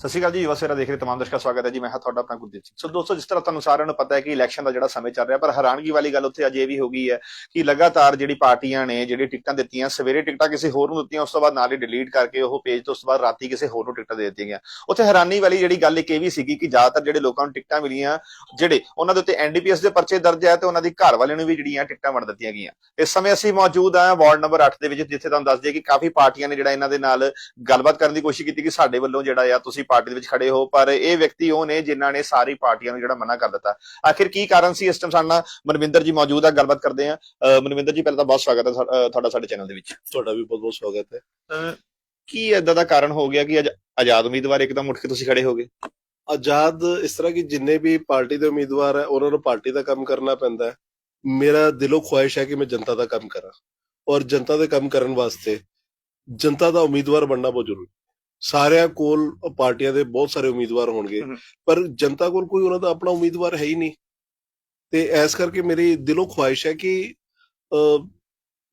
ਸਤਿ ਸ਼੍ਰੀ ਅਕਾਲ ਜੀ ਯੁਵਾ ਸੇਰਾ ਦੇਖ ਰਹੇ ਤਮਾਮ ਦਰਸ਼ਕਾਂ ਸਵਾਗਤ ਹੈ ਜੀ, ਮੈਂ ਹਾਂ ਤੁਹਾਡਾ ਆਪਣਾ ਗੁਰਦੀਪ ਸਿੰਘ। ਸੋ ਦੋਸਤੋ, ਜਿਸ ਤਰ੍ਹਾਂ ਤੁਹਾਨੂੰ ਸਾਰਿਆਂ ਨੂੰ ਪਤਾ ਹੈ ਕਿ ਇਲੈਕਸ਼ਨ ਦਾ ਜਿਹੜਾ ਸਮੇਂ ਚੱਲ ਰਿਹਾ, ਪਰ ਹੈਰਾਨਗੀ ਵਾਲੀ ਗੱਲ ਉੱਥੇ ਅਜੇ ਵੀ ਹੋ ਗਈ ਹੈ ਕਿ ਲਗਾਤਾਰ ਜਿਹੜੀ ਪਾਰਟੀਆਂ ਨੇ, ਜਿਹੜੀ ਟਿਕਟਾਂ ਦਿੱਤੀਆਂ, ਸਵੇਰੇ ਟਿਕਟਾਂ ਕਿਸੇ ਹੋਰ ਨੂੰ ਦਿੱਤੀਆਂ, ਉਸ ਤੋਂ ਬਾਅਦ ਨਾਲ ਹੀ ਡਿਲੀਟ ਕਰਕੇ ਉਹ ਪੇਜ ਤੋਂ, ਉਸ ਤੋਂ ਬਾਅਦ ਰਾਤੀ ਕਿਸੇ ਹੋਰ ਨੂੰ ਟਿਕਟਾਂ ਦੇ ਦਿੱਤੀਆਂ ਗਈਆਂ। ਉੱਥੇ ਹੈਰਾਨੀ ਵਾਲੀ ਜਿਹੜੀ ਗੱਲ ਇੱਕ ਇਹ ਵੀ ਸੀਗੀ ਕਿ ਜ਼ਿਆਦਾਤਰ ਜਿਹੜੇ ਲੋਕਾਂ ਨੂੰ ਟਿਕਟਾਂ ਮਿਲੀਆਂ, ਜਿਹੜੇ ਉਹਨਾਂ ਦੇ ਉੱਤੇ ਐਨਡੀਪੀਐਸ ਦੇ ਪਰਚੇ ਦਰਜ ਹੈ ਤੇ ਉਹਨਾਂ ਦੀ ਘਰ ਵਾਲਿਆਂ ਨੂੰ ਵੀ ਜਿਹੜੀਆਂ ਟਿਕਟਾਂ ਵੰਡ ਦਿੱਤੀਆਂ ਗਈਆਂ। ਇਸ ਸਮੇਂ ਅਸੀਂ ਮੌਜੂਦ ਹਾਂ ਵਾਰਡ ਨੰਬਰ 8 ਦੇ ਵਿੱਚ, ਜਿੱਥੇ ਤੁਹਾਨੂੰ ਦੱਸ ਦਈਏ ਕਿ ਕਾਫੀ ਪਾਰਟੀਆਂ ਨੇ ਜਿਹੜਾ ਇਹਨਾਂ ਦੇ ਨਾਲ ਗੱਲਬਾਤ ਕਰਨ ਦੀ ਕੋਸ਼ਿਸ਼ ਕੀਤੀ ਕਿ ਸਾਡੇ ਵੱਲੋਂ ਜਿਹੜਾ ਆ ਤੁਸੀਂ ਪਾਰਟੀ ਦੇ ਵਿੱਚ ਖੜੇ ਹੋ ਪਰ ਇਹ ਵਿਅਕਤੀ ਉਹ ਨੇ ਜਿਨ੍ਹਾਂ ਨੇ ਸਾਰੀ ਪਾਰਟੀਆਂ ਨੂੰ ਜਿਹੜਾ ਮਨਾ ਕਰ ਦਿੱਤਾ। ਆਖਿਰ ਕੀ ਕਾਰਨ ਸੀ ਇਸ ਟਾਈਮ ਸਾਡੇ ਨਾਲ? ਮਨਵਿੰਦਰ ਜੀ ਮੌਜੂਦ ਆ ਗੱਲਬਾਤ ਕਰਦੇ ਆ। ਮਨਵਿੰਦਰ ਜੀ ਪਹਿਲਾਂ ਤਾਂ ਬਹੁਤ ਸਵਾਗਤ ਹੈ ਤੁਹਾਡਾ ਸਾਡੇ ਚੈਨਲ ਦੇ ਵਿੱਚ। ਤੁਹਾਡਾ ਵੀ ਬਹੁਤ ਬਹੁਤ ਸਵਾਗਤ ਹੈ। ਕੀ ਏਦਾਂ ਦਾ ਕਾਰਨ ਹੋ ਗਿਆ ਕਿ ਅੱਜ ਆਜ਼ਾਦ ਉਮੀਦਵਾਰ ਇੱਕਦਮ ਉੱਠ ਕੇ ਤੁਸੀਂ ਖੜੇ ਹੋਗੇ ਆਜ਼ਾਦ ਇਸ ਤਰ੍ਹਾਂ ਕਿ ਜਿੰਨੇ ਵੀ ਪਾਰਟੀ ਦੇ ਉਮੀਦਵਾਰ ਹੈ ਉਹਨਾਂ ਨੂੰ ਪਾਰਟੀ ਦਾ ਕੰਮ ਕਰਨਾ ਪੈਂਦਾ ਹੈ। ਮੇਰਾ ਦਿਲੋਂ ਖੁਆਇਸ਼ ਹੈ ਕਿ ਮੈਂ ਜਨਤਾ ਦਾ ਕੰਮ ਕਰਾਂ। ਔਰ ਜਨਤਾ ਦੇ ਕੰਮ ਕਰਨ ਵਾਸਤੇ ਜਨਤਾ ਦਾ ਉਮੀਦਵਾਰ ਬਣਨਾ ਬਹੁਤ ਜ਼ਰੂਰੀ ਸਾਰਿਆਂ ਕੋਲ ਪਾਰਟੀਆਂ ਦੇ ਬਹੁਤ ਸਾਰੇ ਉਮੀਦਵਾਰ ਹੋਣਗੇ। ਪਰ ਜਨਤਾ ਕੋਲ ਕੋਈ ਉਹਨਾਂ ਦਾ ਆਪਣਾ ਉਮੀਦਵਾਰ ਹੈ ਹੀ ਨਹੀਂ। ਤੇ ਇਸ ਕਰਕੇ ਮੇਰੀ ਦਿਲੋਂ ਖੁਆਇਸ਼ ਹੈ ਕਿ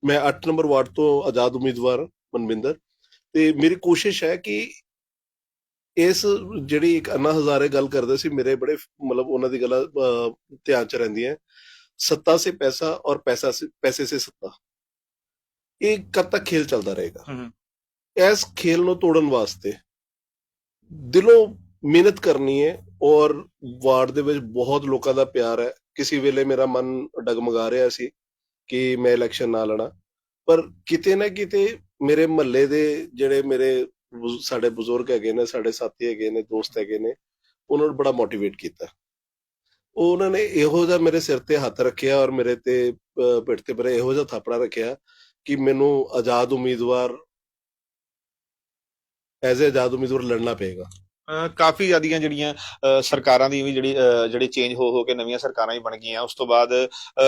ਮੈਂ 8 ਨੰਬਰ ਵਾਰਡ ਤੋਂ ਆਜ਼ਾਦ ਉਮੀਦਵਾਰ ਮਨਵਿੰਦਰ। ਤੇ ਮੇਰੀ ਕੋਸ਼ਿਸ਼ ਹੈ ਕਿ ਇਸ ਜਿਹੜੀ ਇੱਕ ਅੰਨਾ ਹਜ਼ਾਰੇ ਗੱਲ ਕਰਦੇ ਸੀ ਮੇਰੇ ਬੜੇ ਮਤਲਬ ਉਹਨਾਂ ਦੀ ਗੱਲਾਂ ਧਿਆਨ ਚ ਰਹਿੰਦੀਆਂ ਸੱਤਾ ਸੇ ਪੈਸਾ ਔਰ ਪੈਸਾ ਸੇ ਪੈਸੇ ਸੇ ਸੱਤਾ। ਇਹ ਕਦ ਤੱਕ ਖੇਲ ਚੱਲਦਾ ਰਹੇਗਾ। ਇਸ ਖੇਲ ਨੂੰ ਤੋੜਨ ਵਾਸਤੇ ਦਿਲੋਂ ਮਿਹਨਤ ਕਰਨੀ ਹੈ ਔਰ ਵਾਰਡ ਦੇ ਵਿੱਚ ਬਹੁਤ ਲੋਕਾਂ ਦਾ ਪਿਆਰ ਹੈ। ਕਿਸੇ ਵੇਲੇ ਮੇਰਾ ਮਨ ਡਗਮਗਾ ਰਿਹਾ ਸੀ ਕਿ ਮੈਂ ਇਲੈਕਸ਼ਨ ਨਾ ਲੜਾ, ਪਰ ਕਿਤੇ ਨਾ ਕਿਤੇ ਮੇਰੇ ਮਹੱਲੇ ਦੇ ਜਿਹੜੇ ਮੇਰੇ ਸਾਡੇ ਬਜ਼ੁਰਗ ਹੈਗੇ ਨੇ, ਸਾਡੇ ਸਾਥੀ ਹੈਗੇ ਨੇ, ਦੋਸਤ ਹੈਗੇ ਨੇ, ਉਹਨਾਂ ਨੂੰ ਬੜਾ ਮੋਟੀਵੇਟ ਕੀਤਾ। ਉਹਨਾਂ ਨੇ ਇਹੋ ਜਿਹਾ ਮੇਰੇ ਸਿਰ ਤੇ ਹੱਥ ਰੱਖਿਆ ਔਰ ਮੇਰੇ ਤੇ ਪਿੱਠ ਤੇ ਮੇਰੇ ਇਹੋ ਜਿਹਾ ਥਾਪੜਾ ਰੱਖਿਆ ਕਿ ਮੈਨੂੰ ਆਜ਼ਾਦ ਉਮੀਦਵਾਰ ਐਜ਼ ਅ ਆਜ਼ਾਦ ਉਮੀਦਵਾਰ ਲੜਨਾ ਪਏਗਾ। ਕਾਫੀ ਜ਼ਿਆਦੀਆਂ ਜਿਹੜੀਆਂ ਸਰਕਾਰਾਂ ਦੀ ਵੀ ਜਿਹੜੀ ਜਿਹੜੀ ਚੇਂਜ ਹੋ ਹੋ ਕੇ ਨਵੀਆਂ ਸਰਕਾਰਾਂ ਹੀ ਬਣ ਗਈਆਂ ਉਸ ਤੋਂ ਬਾਅਦ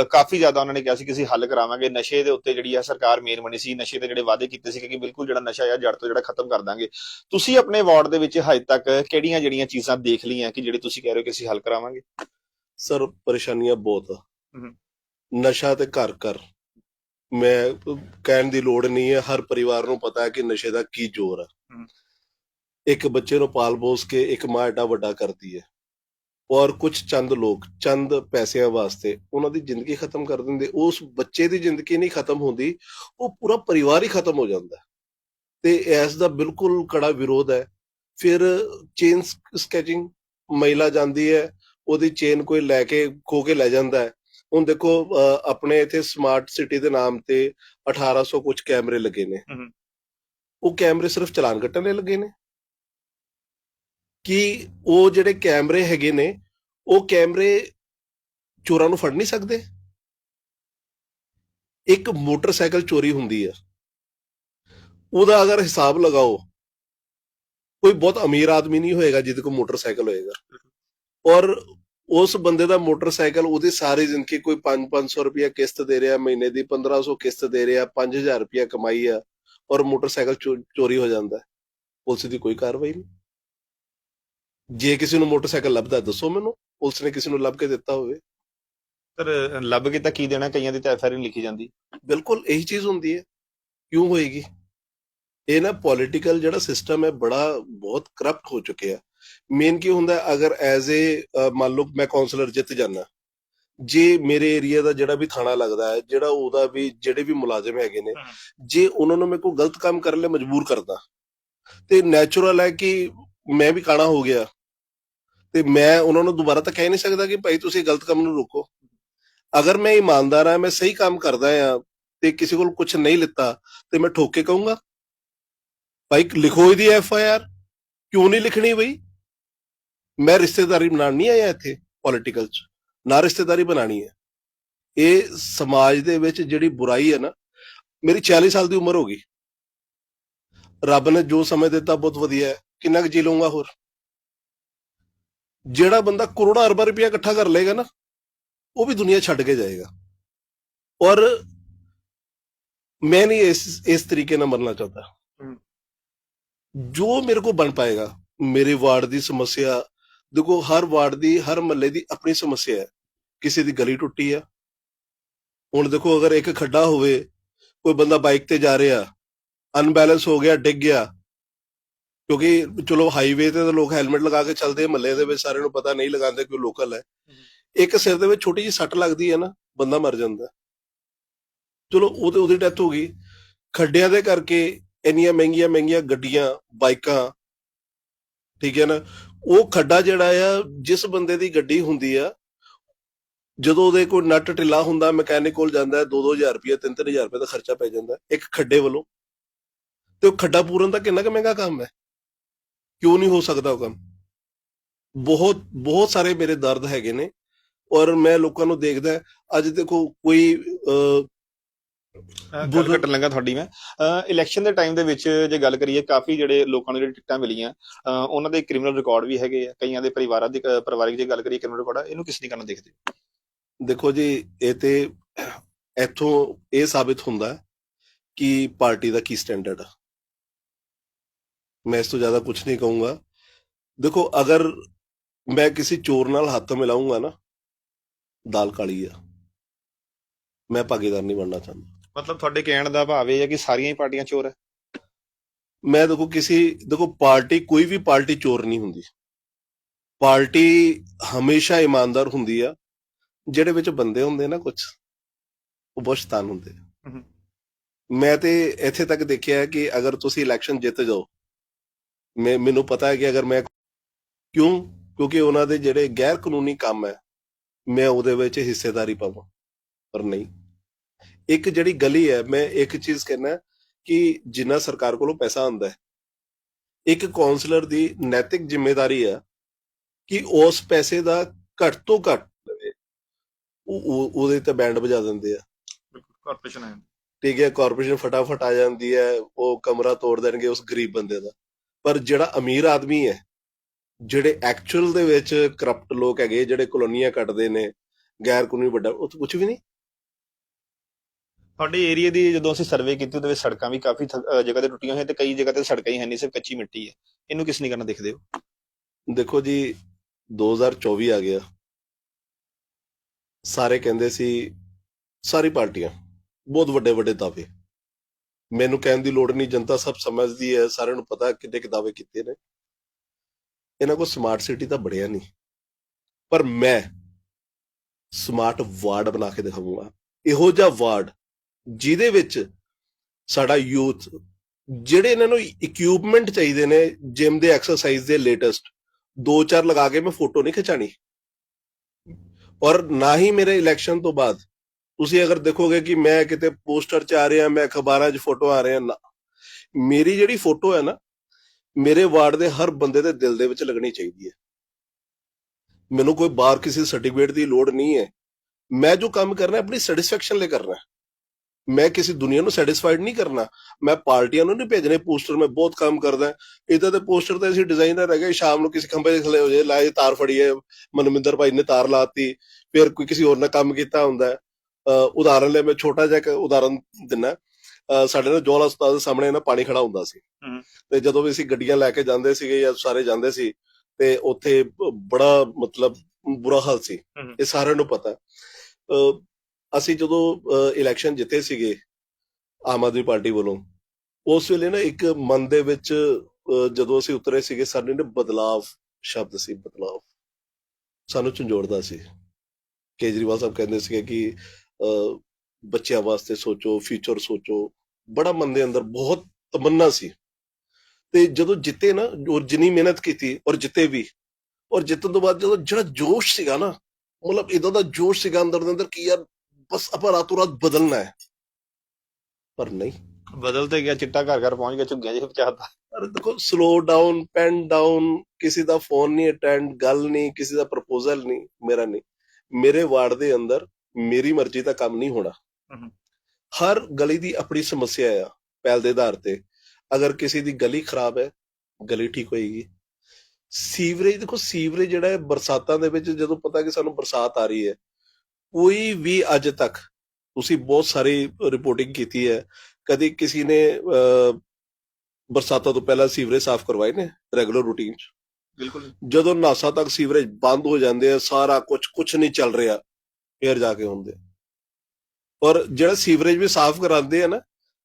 ਕਾਫੀ ਜ਼ਿਆਦਾ ਉਹਨਾਂ ਨੇ ਕਿਹਾ ਸੀ ਕਿ ਅਸੀਂ ਹੱਲ ਕਰਾਵਾਂਗੇ। ਨਸ਼ੇ ਦੇ ਉੱਤੇ ਜਿਹੜੀ ਆ ਸਰਕਾਰ ਮੇਨ ਬਣੀ ਸੀ ਨਸ਼ੇ ਦੇ ਜਿਹੜੇ ਵਾਅਦੇ ਕੀਤੇ ਸੀ ਕਿ ਬਿਲਕੁਲ ਜਿਹੜਾ ਨਸ਼ਾ ਆ ਜੜ ਤੋਂ ਜਿਹੜਾ ਖਤਮ ਕਰ ਦਾਂਗੇ। ਤੁਸੀਂ ਆਪਣੇ ਵਾਰਡ ਦੇ ਵਿੱਚ ਹਜੇ ਤੱਕ ਕਿਹੜੀਆਂ ਜਿਹੜੀਆਂ ਚੀਜ਼ਾਂ ਦੇਖ ਲਈਆਂ ਕਿ ਜਿਹੜੇ ਤੁਸੀਂ ਕਹਿ ਰਹੇ ਹੋ ਕਿ ਅਸੀਂ ਹੱਲ ਕਰਾਵਾਂਗੇ? ਸਰ ਪਰੇਸ਼ਾਨੀਆਂ ਬਹੁਤ ਆ। ਨਸ਼ਾ ਤੇ ਘਰ ਘਰ। ਮੈਂ ਕਹਿਣ ਦੀ ਲੋੜ ਨਹੀਂ ਹੈ ਹਰ ਪਰਿਵਾਰ ਨੂੰ ਪਤਾ ਹੈ ਕਿ ਨਸ਼ੇ ਦਾ ਕੀ ਜ਼ੋਰ ਹੈ। ਹਮ। ਇੱਕ ਬੱਚੇ ਨੂੰ ਪਾਲ ਪੋਸ ਕੇ ਇੱਕ ਮਾਂ ਏਡਾ ਵੱਡਾ ਕਰਦੀ ਹੈ। ਔਰ ਕੁਝ ਚੰਦ ਲੋਕ ਚੰਦ ਪੈਸਿਆਂ ਵਾਸਤੇ ਉਹਨਾਂ ਦੀ ਜ਼ਿੰਦਗੀ ਖਤਮ ਕਰ ਦਿੰਦੇ। ਉਸ ਬੱਚੇ ਦੀ ਜ਼ਿੰਦਗੀ ਨਹੀਂ ਖਤਮ ਹੁੰਦੀ ਉਹ ਪੂਰਾ ਪਰਿਵਾਰ ਹੀ ਖਤਮ ਹੋ ਜਾਂਦਾ। ਤੇ ਇਸ ਦਾ ਬਿਲਕੁਲ ਕੜਾ ਵਿਰੋਧ ਹੈ। ਫਿਰ ਚੇਨ ਸਕੈਚਿੰਗ ਮਹਿਲਾ ਜਾਂਦੀ ਹੈ ਉਹਦੀ ਚੇਨ ਕੋਈ ਲੈ ਕੇ ਖੋ ਕੇ ਲੈ ਜਾਂਦਾ ਹੈ। ਹੁਣ ਦੇਖੋ ਆਪਣੇ ਇੱਥੇ ਸਮਾਰਟ ਸਿਟੀ ਦੇ ਨਾਮ ਤੇ 1800 ਕੁਝ ਕੈਮਰੇ ਲੱਗੇ ਨੇ। ਉਹ ਕੈਮਰੇ ਸਿਰਫ ਚਲਾਨ ਕੱਟਣ ਲਈ ਲੱਗੇ ਨੇ। ਕਿ ਉਹ ਜਿਹੜੇ ਕੈਮਰੇ ਹੈਗੇ ਨੇ ਉਹ ਕੈਮਰੇ ਚੋਰਾਂ ਨੂੰ ਫੜ ਨਹੀਂ ਸਕਦੇ? ਇੱਕ ਮੋਟਰਸਾਈਕਲ ਚੋਰੀ ਹੁੰਦੀ ਹੈ ਉਹਦਾ ਅਗਰ ਹਿਸਾਬ ਲਗਾਓ ਕੋਈ ਬਹੁਤ ਅਮੀਰ ਆਦਮੀ ਨਹੀਂ ਹੋਏਗਾ ਜਿਹਦੇ ਕੋਲ ਮੋਟਰਸਾਈਕਲ ਹੋਏਗਾ। ਔਰ ਉਸ ਬੰਦੇ ਦਾ ਮੋਟਰਸਾਈਕਲ ਉਹਦੀ ਸਾਰੀ ਜ਼ਿੰਦਗੀ ਕੋਈ 5-500 ਰੁਪਇਆ ਕਿਸ਼ਤ ਦੇ ਰਿਹਾ ਮਹੀਨੇ ਦੀ 1500 ਕਿਸ਼ਤ ਦੇ ਰਿਹਾ 5000 ਰੁਪਇਆ ਕਮਾਈ ਆ ਔਰ ਮੋਟਰਸਾਈਕਲ ਚੋਰੀ ਹੋ ਜਾਂਦਾ। ਪੁਲਿਸ ਦੀ ਕੋਈ ਕਾਰਵਾਈ ਨਹੀਂ। ਜੇ ਕਿਸੇ ਨੂੰ ਮੋਟਰਸਾਈਕਲ ਲੱਭਦਾ ਦੱਸੋ ਮੈਨੂੰ। ਪੁਲਿਸ ਨੇ ਕਿਸੇ ਨੂੰ ਲੱਭ ਕੇ ਦਿੱਤਾ ਹੋਵੇ। ਪਰ ਲੱਭ ਕੇ ਤਾਂ ਕੀ ਦੇਣਾ? ਕਈਆਂ ਦੀ ਤਾਂ ਐਫਆਈਆਰ ਨਹੀਂ ਲਿਖੀ ਜਾਂਦੀ। ਬਿਲਕੁਲ ਇਹੀ ਚੀਜ਼ ਹੁੰਦੀ ਹੈ। ਕਿਉਂ ਹੋਏਗੀ? ਇਹ ਨਾ ਪੋਲਿਟੀਕਲ ਜਿਹੜਾ ਸਿਸਟਮ ਹੈ ਬੜਾ ਬਹੁਤ ਕਰਪਟ ਹੋ ਚੁੱਕਿਆ ਮੇਨ ਕੀ ਹੁੰਦਾ ਅਗਰ ਐਜ਼ ਏ ਮੰਨ ਲਓ ਮੈਂ ਕਾਉਂਸਲਰ ਜਿੱਤ ਜਾਣਾ ਜੇ ਮੇਰੇ ਏਰੀਆ ਦਾ ਜਿਹੜਾ ਵੀ ਥਾਣਾ ਲੱਗਦਾ ਹੈ ਜਿਹੜਾ ਉਹਦਾ ਵੀ ਜਿਹੜੇ ਵੀ ਮੁਲਾਜ਼ਮ ਹੈਗੇ ਨੇ। ਜੇ ਉਹਨਾਂ ਨੂੰ ਮੈਂ ਕੋਈ ਗਲਤ ਕੰਮ ਕਰਨ ਲਈ ਮਜਬੂਰ ਕਰਦਾ ਤੇ ਨੈਚੁਰਲ ਹੈ ਕਿ ਮੈਂ ਵੀ ਕਾਣਾ ਹੋ ਗਿਆ। ਤੇ ਮੈਂ ਉਹਨਾਂ ਨੂੰ ਦੁਬਾਰਾ ਤਾਂ ਕਹਿ ਨਹੀਂ ਸਕਦਾ ਕਿ ਭਾਈ ਤੁਸੀਂ ਗਲਤ ਕੰਮ ਨੂੰ ਰੋਕੋ। ਅਗਰ ਮੈਂ ਇਮਾਨਦਾਰ ਆ ਮੈਂ ਸਹੀ ਕੰਮ ਕਰਦਾ ਆ ਤੇ ਕਿਸੇ ਕੋਲ ਕੁਝ ਨਹੀਂ ਲਿੱਤਾ, ਤੇ ਮੈਂ ਠੋਕ ਕੇ ਕਹੂੰਗਾ। ਭਾਈ ਲਿਖੋ ਇਹਦੀ ਐਫ ਆਈ ਆਰ ਕਿਉਂ ਨਹੀਂ ਲਿਖਣੀ ਬਈ? ਮੈਂ ਰਿਸ਼ਤੇਦਾਰੀ ਬਣਾਉਣ ਨਹੀਂ ਆਇਆ ਇੱਥੇ ਪੋਲਿਟੀਕਲ ਚ। ਨਾ ਰਿਸ਼ਤੇਦਾਰੀ ਬਣਾਣੀ ਹੈ। ਇਹ ਸਮਾਜ ਦੇ ਵਿੱਚ ਜਿਹੜੀ ਬੁਰਾਈ ਹੈ ਨਾ, ਮੇਰੀ 40 ਸਾਲ ਦੀ ਉਮਰ ਹੋ ਗਈ। ਰੱਬ ਨੇ ਜੋ ਸਮੇਂ ਦਿੱਤਾ ਬਹੁਤ ਵਧੀਆ ਹੈ। ਕਿੰਨਾ ਕੁ ਜੀ ਲਊਂਗਾ ਹੋਰ? ਜਿਹੜਾ ਬੰਦਾ ਕਰੋੜਾਂ ਅਰਬਾਂ ਰੁਪਇਆ ਇਕੱਠਾ ਕਰ ਲਏਗਾ ਨਾ ਉਹ ਵੀ ਦੁਨੀਆ ਛੱਡ ਕੇ ਜਾਏਗਾ। ਔਰ ਮੈਂ ਨਹੀਂ ਇਸ ਇਸ ਤਰੀਕੇ ਨਾਲ ਮਰਨਾ ਚਾਹਤਾ। ਜੋ ਮੇਰੇ ਕੋ ਬਣ ਪਾਏਗਾ ਮੇਰੇ ਵਾਰਡ ਦੀ ਸਮੱਸਿਆ ਦੇਖੋ ਹਰ ਵਾਰਡ ਦੀ ਹਰ ਮਹੱਲੇ ਦੀ ਆਪਣੀ ਸਮੱਸਿਆ ਹੈ। ਕਿਸੇ ਦੀ ਗਲੀ ਟੁੱਟੀ ਆ। ਹੁਣ ਦੇਖੋ ਅਗਰ ਇੱਕ ਖੱਡਾ ਹੋਵੇ ਕੋਈ ਬੰਦਾ ਬਾਈਕ ਤੇ ਜਾ ਰਿਹਾ ਅਨਬੈਲੈਂਸ ਹੋ ਗਿਆ ਡਿੱਗ ਗਿਆ ਕਿਉਂਕਿ ਚਲੋ ਹਾਈਵੇ ਤੇ ਤਾਂ ਲੋਕ ਹੈਲਮਟ ਲਗਾ ਕੇ ਚੱਲਦੇ ਮੱਲੇ ਦੇ ਵਿੱਚ ਸਾਰਿਆਂ ਨੂੰ ਪਤਾ ਨਹੀਂ ਲਗਾਉਂਦੇ ਕਿ ਲੋਕਲ ਹੈ। ਇੱਕ ਸਿਰ ਦੇ ਵਿੱਚ ਛੋਟੀ ਜਿਹੀ ਸੱਟ ਲੱਗਦੀ ਹੈ ਨਾ ਬੰਦਾ ਮਰ ਜਾਂਦਾ। ਚਲੋ ਉਹਦੇ ਉਹਦੀ ਡੈਥ ਹੋ ਗਈ। ਖੱਡਿਆਂ ਦੇ ਕਰਕੇ ਇੰਨੀਆਂ ਮਹਿੰਗੀਆਂ ਮਹਿੰਗੀਆਂ ਗੱਡੀਆਂ ਬਾਈਕਾਂ ਠੀਕ ਹੈ ਨਾ ਉਹ ਖੱਡਾ ਜਿਹੜਾ ਆ ਜਿਸ ਬੰਦੇ ਦੀ ਗੱਡੀ ਹੁੰਦੀ ਆ ਜਦੋਂ ਉਹਦੇ ਕੋਈ ਨਟ ਢਿੱਲਾ ਹੁੰਦਾ ਮਕੈਨਿਕ ਕੋਲ ਜਾਂਦਾ 2-2000 ਰੁਪਏ 3-3000 ਰੁਪਏ ਦਾ ਖਰਚਾ ਪੈ ਜਾਂਦਾ ਇੱਕ ਖੱਡੇ ਵੱਲੋਂ। ਤੇ ਉਹ ਖੱਡਾ ਪੂਰਨ ਦਾ ਕਿੰਨਾ ਕੁ ਮਹਿੰਗਾ ਕੰਮ ਹੈ? ਕਿਉਂ ਨਹੀਂ ਹੋ ਸਕਦਾ ਉਹ ਕੰਮ? ਬਹੁਤ ਬਹੁਤ ਸਾਰੇ ਮੇਰੇ ਦਰਦ ਹੈਗੇ ਨੇ ਔਰ ਮੈਂ ਲੋਕਾਂ ਨੂੰ ਦੇਖਦਾ ਅੱਜ ਦੇਖੋ ਕੋਈ ਗੱਲ ਬੁੱਧ- ਕੱਟਣ ਲੱਗਾ ਤੁਹਾਡੀ ਮੈਂ। ਇਲੈਕਸ਼ਨ ਦੇ ਟਾਈਮ ਦੇ ਵਿੱਚ ਜੇ ਗੱਲ ਕਰੀਏ ਕਾਫੀ ਜਿਹੜੇ ਲੋਕਾਂ ਨੂੰ ਜਿਹੜੀ ਟਿਕਟਾਂ ਮਿਲੀਆਂ ਉਹਨਾਂ ਦੇ ਕ੍ਰਿਮੀਨਲ ਰਿਕਾਰਡ ਵੀ ਹੈਗੇ ਆ। ਕਈਆਂ ਦੇ ਪਰਿਵਾਰਾਂ ਦੀ ਪਰਿਵਾਰਿਕ ਜੇ ਗੱਲ ਕਰੀਏ ਕ੍ਰਿਮੀਨਲ ਰਿਕਾਰਡ ਇਹਨੂੰ ਕਿਸ ਤਰੀਕੇ ਨਾਲ ਦੇਖਦੇ? ਦੇਖੋ ਜੀ ਇਹ ਤੇ ਇੱਥੋਂ ਇਹ ਸਾਬਿਤ ਹੁੰਦਾ ਕਿ ਪਾਰਟੀ ਦਾ ਕੀ ਸਟੈਂਡਰਡ ਆ। ਮੈਂ ਇਸ ਤੋਂ ਜ਼ਿਆਦਾ ਕੁਝ ਨਹੀਂ ਕਹੂੰਗਾ। ਦੇਖੋ ਅਗਰ ਮੈਂ ਕਿਸੇ ਚੋਰ ਨਾਲ ਹੱਥ ਮਿਲਾਉਂਗਾ ਨਾ ਦਾਲ ਕਾਲੀ ਆ। ਮੈਂ ਭਾਗੀਦਾਰ ਨਹੀਂ ਬਣਨਾ ਚਾਹੁੰਦਾ। ਮਤਲਬ ਤੁਹਾਡੇ ਕਹਿਣ ਦਾ ਭਾਵ ਇਹ ਹੈ ਕਿ ਸਾਰੀਆਂ ਹੀ ਪਾਰਟੀਆਂ ਚੋਰ ਹੈ ਮੈਂ ਦੇਖੋ ਕਿਸੇ ਦੇਖੋ ਪਾਰਟੀ ਕੋਈ ਵੀ ਪਾਰਟੀ ਚੋਰ ਨਹੀਂ ਹੁੰਦੀ। ਪਾਰਟੀ ਹਮੇਸ਼ਾ ਇਮਾਨਦਾਰ ਹੁੰਦੀ ਆ ਜਿਹੜੇ ਵਿੱਚ ਬੰਦੇ ਹੁੰਦੇ ਨਾ ਕੁਝ ਉਹ ਬਹੁਤ ਸ਼ੈਤਾਨ ਹੁੰਦੇ। ਮੈਂ ਤੇ ਇੱਥੇ ਤੱਕ ਦੇਖਿਆ ਕਿ ਅਗਰ ਤੁਸੀਂ ਇਲੈਕਸ਼ਨ ਜਿੱਤ ਜਾਓ ਮੈਨੂੰ ਪਤਾ ਹੈ ਕਿ ਅਗਰ ਮੈਂ ਕਿਉਂ? ਕਿਉਂਕਿ ਉਹਨਾਂ ਦੇ ਜਿਹੜੇ ਗੈਰ ਕਾਨੂੰਨੀ ਕੰਮ ਹੈ ਮੈਂ ਉਹਦੇ ਵਿੱਚ ਹਿੱਸੇਦਾਰੀ ਪਾਵਾਂ ਪਰ ਨਹੀਂ। ਇੱਕ ਜਿਹੜੀ ਗਲੀ ਹੈ ਮੈਂ ਇੱਕ ਚੀਜ਼ ਕਹਿਣਾ ਕਿ ਜਿੰਨਾ ਸਰਕਾਰ ਕੋਲੋਂ ਪੈਸਾ ਆਉਂਦਾ ਹੈ ਇੱਕ ਕਾਉਂਸਲਰ ਦੀ ਨੈਤਿਕ ਜ਼ਿੰਮੇਵਾਰੀ ਹੈ ਕਿ ਉਸ ਪੈਸੇ ਦਾ ਘੱਟ ਤੋਂ ਘੱਟ ਲਵੇ ਉਹ ਉਹ- ਉਹਦੇ ਤੇ ਬੈਂਡ ਵਜਾ ਦਿੰਦੇ ਆ। ਕਾਰਪੋਰੇਸ਼ਨ ਹੈ। ਠੀਕ ਹੈ ਕਾਰਪੋਰੇਸ਼ਨ ਫਟਾਫਟ ਆ ਜਾਂਦੀ ਹੈ ਉਹ ਕਮਰਾ ਤੋੜ ਦੇਣਗੇ ਉਸ ਗਰੀਬ ਬੰਦੇ ਦਾ। ਪਰ ਜਿਹੜਾ ਅਮੀਰ ਆਦਮੀ ਹੈ ਜਿਹੜੇ ਐਕਚੁਅਲ ਦੇ ਵਿੱਚ ਕਰਪਟ ਲੋਕ ਹੈਗੇ ਜਿਹੜੇ ਕਲੋਨੀਆਂ ਕੱਟਦੇ ਨੇ ਗੈਰ ਕਾਨੂੰਨੀ ਵੱਡਾ ਉਹ ਕੁਝ ਵੀ ਨਹੀਂ? ਤੁਹਾਡੇ ਏਰੀਆ ਦੀ ਜਦੋਂ ਅਸੀਂ ਸਰਵੇ ਕੀਤੀ ਉਹਦੇ ਵਿੱਚ ਸੜਕਾਂ ਵੀ ਕਾਫੀ ਜਗ੍ਹਾ ਤੇ ਟੁੱਟੀਆਂ ਹੋਈਆਂ ਤੇ ਕਈ ਜਗ੍ਹਾ ਤੇ ਸੜਕਾਂ ਹੀ ਹੈ ਨਹੀਂ ਸਿਰਫ ਕੱਚੀ ਮਿੱਟੀ ਹੈ। ਇਹਨੂੰ ਕਿਸ ਨਹੀਂ ਕਰਨਾ ਦੇਖਦੇ ਹੋ? ਦੇਖੋ ਜੀ 2024 ਆ ਗਿਆ। ਸਾਰੇ ਕਹਿੰਦੇ ਸੀ ਸਾਰੀ ਪਾਰਟੀਆਂ ਬਹੁਤ ਵੱਡੇ ਵੱਡੇ ਦਾਅਵੇ। ਮੈਨੂੰ ਕਹਿਣ ਦੀ ਲੋੜ ਨਹੀਂ, ਜਨਤਾ ਸਭ ਸਮਝਦੀ ਹੈ, ਸਾਰਿਆਂ ਨੂੰ ਪਤਾ ਕਿੰਨੇ ਕਿ ਦਾਅਵੇ ਕੀਤੇ ਨੇ। ਇਹਨਾਂ ਕੋਲ ਸਮਾਰਟ ਸਿਟੀ ਤਾਂ ਬੜਿਆ ਨਹੀਂ, ਪਰ ਮੈਂ ਸਮਾਰਟ ਵਾਰਡ ਬਣਾ ਕੇ ਦਿਖਾਵਾਂਗਾ ਇਹੋ ਜਿਹਾ ਵਾਰਡ ਜਿਹਦੇ ਵਿੱਚ ਸਾਡਾ ਯੂਥ, ਜਿਹੜੇ ਇਹਨਾਂ ਨੂੰ ਇਕਵਿਪਮੈਂਟ ਚਾਹੀਦੇ ਨੇ ਜਿਮ ਦੇ ਐਕਸਰਸਾਈਜ਼ ਦੇ ਲੇਟੈਸਟ ਦੋ ਚਾਰ ਲਗਾ ਕੇ ਮੈਂ ਫੋਟੋ ਨਹੀਂ ਖਿਚਾਣੀ ਔਰ ਨਾ ਹੀ ਮੇਰੇ ਇਲੈਕਸ਼ਨ ਤੋਂ ਬਾਅਦ ਤੁਸੀਂ ਅਗਰ ਦੇਖੋਗੇ ਕਿ ਮੈਂ ਕਿਤੇ ਪੋਸਟਰ ਚ ਆ ਰਿਹਾ, ਮੈਂ ਅਖਬਾਰਾਂ 'ਚ ਫੋਟੋ ਆ ਰਿਹਾ, ਨਾ। ਮੇਰੀ ਜਿਹੜੀ ਫੋਟੋ ਹੈ ਨਾ, ਮੇਰੇ ਵਾਰਡ ਦੇ ਹਰ ਬੰਦੇ ਦੇ ਦਿਲ ਦੇ ਵਿੱਚ ਲੱਗਣੀ ਚਾਹੀਦੀ ਹੈ। ਮੈਨੂੰ ਕੋਈ ਬਾਹਰ ਕਿਸੇ ਸਰਟੀਫਿਕੇਟ ਦੀ ਲੋੜ ਨਹੀਂ ਹੈ। ਮੈਂ ਜੋ ਕੰਮ ਕਰਨਾ ਹੈ ਆਪਣੀ ਸੈਟੀਸਫੈਕਸ਼ਨ ਲਈ ਕਰਨਾ। ਮੈਂ ਕਿਸੇ ਦੁਨੀਆ ਨੂੰ ਸੈਟੀਸਫਾਈਡ ਨਹੀਂ ਕਰਨਾ। ਮੈਂ ਪਾਰਟੀਆਂ ਨੂੰ ਨਹੀਂ ਭੇਜਣੇ। ਪੋਸਟਰ ਮੈਂ ਬਹੁਤ ਕੰਮ ਕਰਦਾ। ਇਦਾਂ ਦੇ ਪੋਸਟਰ ਤਾਂ ਅਸੀਂ ਡਿਜ਼ਾਈਨਰ ਹੈਗੇ, ਸ਼ਾਮ ਨੂੰ ਕਿਸੇ ਖੰਭੇ ਦੇ ਥੱਲੇ ਹੋ ਜੇ ਲਾਏ ਤਾਰ ਫੜੀਏ। ਮਨਮਿੰਦਰ ਭਾਈ ਨੇ ਤਾਰ ਲਾਤੀ। ਫਿਰ ਕੋਈ ਕਿਸੇ ਹੋਰ ਨਾਲ ਕੰਮ ਕੀਤਾ ਹੁੰਦਾ। ਉਦਾਹਰਨ ਲਈ ਮੈਂ ਛੋਟਾ ਜਿਹਾ ਇੱਕ ਉਦਾਹਰਨ ਦਿੰਨਾ। ਸਾਡੇ ਨਾਲ ਜੋਲ ਹਸਪਤਾਲ ਦੇ ਸਾਹਮਣੇ ਨਾ ਪਾਣੀ ਖੜਾ ਹੁੰਦਾ ਸੀ। ਤੇ ਜਦੋਂ ਵੀ ਅਸੀਂ ਗੱਡੀਆਂ ਲੈ ਕੇ ਜਾਂਦੇ ਸੀਗੇ ਜਾਂ ਸਾਰੇ ਜਾਂਦੇ ਸੀ ਤੇ ਉੱਥੇ ਬੜਾ ਮਤਲਬ ਬੁਰਾ ਹਾਲ ਸੀ। ਇਹ ਸਾਰਿਆਂ ਨੂੰ ਪਤਾ। ਅਸੀਂ ਜਦੋਂ ਇਲੈਕਸ਼ਨ ਜਿੱਤੇ ਸੀਗੇ ਆਮ ਆਦਮੀ ਪਾਰਟੀ ਵੱਲੋਂ ਉਸ ਵੇਲੇ ਨਾ ਇੱਕ ਮਨ ਦੇ ਵਿੱਚ ਜਦੋਂ ਅਸੀਂ ਉਤਰੇ ਸੀਗੇ ਸਾਡੇ ਨੇ ਬਦਲਾਵ ਸ਼ਬਦ ਸੀ ਬਦਲਾਵ। ਸਾਨੂੰ ਝੰਜੋੜਦਾ ਸੀ। ਕੇਜਰੀਵਾਲ ਸਾਹਿਬ ਕਹਿੰਦੇ ਸੀਗੇ ਕਿ ਬੱਚਿਆਂ ਵਾਸਤੇ ਸੋਚੋ ਫਿਊਚਰ ਸੋਚੋ ਬੜਾ ਮਨ ਦੇ ਅੰਦਰ ਬਹੁਤ ਤਮੰਨਾ ਸੀ। ਤੇ ਜਦੋਂ ਜਿੱਤੇ ਨਾ ਔਰ ਜਿੰਨੀ ਮਿਹਨਤ ਕੀਤੀ ਔਰ ਜਿੱਤੇ ਵੀ ਔਰ ਜਿੱਤਣ ਤੋਂ ਬਾਅਦ ਜਦੋਂ ਜਿਹੜਾ ਜੋਸ਼ ਸੀਗਾ ਨਾ ਮਤਲਬ ਇਦਾਂ ਦਾ ਜੋਸ਼ ਸੀਗਾ ਅੰਦਰ ਦੇ ਅੰਦਰ ਕਿ ਯਾਰ ਬਸ ਆਪਾਂ ਰਾਤੋਂ ਰਾਤ ਬਦਲਣਾ ਹੈ। ਪਰ ਨਹੀਂ। ਬਦਲ ਤੇ ਗਿਆ ਚਿੱਟਾ ਘਰ ਘਰ ਪਹੁੰਚ ਗਿਆ ਝੁੱਗੀਆਂ ਜਿਹੇ ਪਹੁੰਚਾਤਾ ਅਰੇ ਦੇਖੋ ਸਲੋ ਡਾਊਨ ਪੈਨ ਡਾਊਨ ਕਿਸੇ ਦਾ ਫੋਨ ਨਹੀਂ ਅਟੈਂਡ ਗੱਲ ਨਹੀਂ ਕਿਸੇ ਦਾ ਪ੍ਰਪੋਜ਼ਲ ਨਹੀਂ ਮੇਰਾ ਨਹੀਂ। ਮੇਰੇ ਵਾਰਡ ਦੇ ਅੰਦਰ ਮੇਰੀ ਮਰਜ਼ੀ ਦਾ ਕੰਮ ਨਹੀਂ ਹੋਣਾ। ਹਰ ਗਲੀ ਦੀ ਆਪਣੀ ਸਮੱਸਿਆ ਆ ਪਹਿਲ ਦੇ ਆਧਾਰ ਤੇ। ਅਗਰ ਕਿਸੇ ਦੀ ਗਲੀ ਖਰਾਬ ਹੈ ਗਲੀ ਠੀਕ ਹੋਏਗੀ। ਸੀਵਰੇਜ ਦੇਖੋ ਸੀਵਰੇਜ ਜਿਹੜਾ ਹੈ ਬਰਸਾਤਾਂ ਦੇ ਵਿੱਚ ਜਦੋਂ ਪਤਾ ਕਿ ਸਾਨੂੰ ਬਰਸਾਤ ਆ ਰਹੀ ਹੈ ਕੋਈ ਵੀ ਅੱਜ ਤੱਕ ਤੁਸੀਂ ਬਹੁਤ ਸਾਰੀ ਰਿਪੋਰਟਿੰਗ ਕੀਤੀ ਹੈ। ਕਦੀ ਕਿਸੇ ਨੇ ਬਰਸਾਤਾਂ ਤੋਂ ਪਹਿਲਾਂ ਸੀਵਰੇਜ ਸਾਫ਼ ਕਰਵਾਏ ਨੇ ਰੈਗੂਲਰ ਰੂਟੀਨ ਚ? ਬਿਲਕੁਲ ਜਦੋਂ ਨਾਸਾ ਤੱਕ ਸੀਵਰੇਜ ਬੰਦ ਹੋ ਜਾਂਦੇ ਆ ਸਾਰਾ ਕੁਝ ਕੁਝ ਨਹੀਂ ਚੱਲ ਰਿਹਾ। ਫੇਰ ਜਾ ਕੇ ਹੁੰਦੇ ਔਰ ਜਿਹੜਾ ਸੀਵਰੇਜ ਵੀ ਸਾਫ਼ ਕਰਾਉਂਦੇ ਆ ਨਾ,